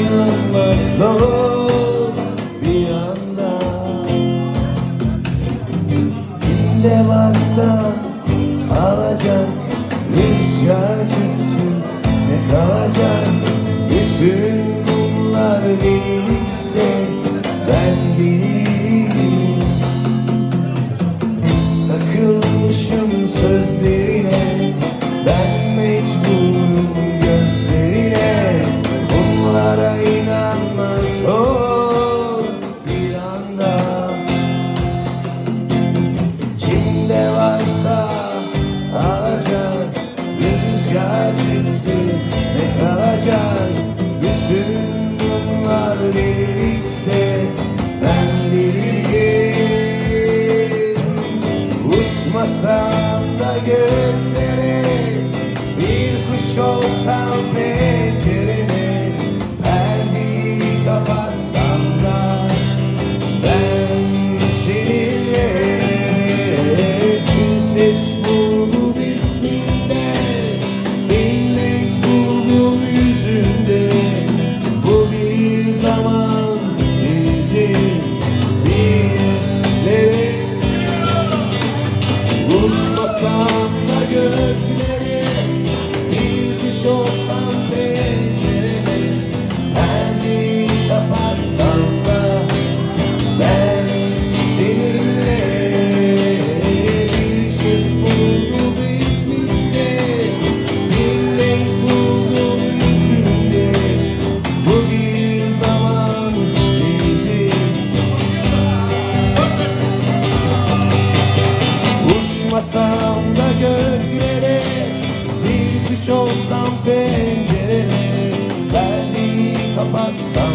inanmak zor bir anda Ne varsa alacak Olmasam da gökleri bir kuş olsam Uçmasam da göklere the love.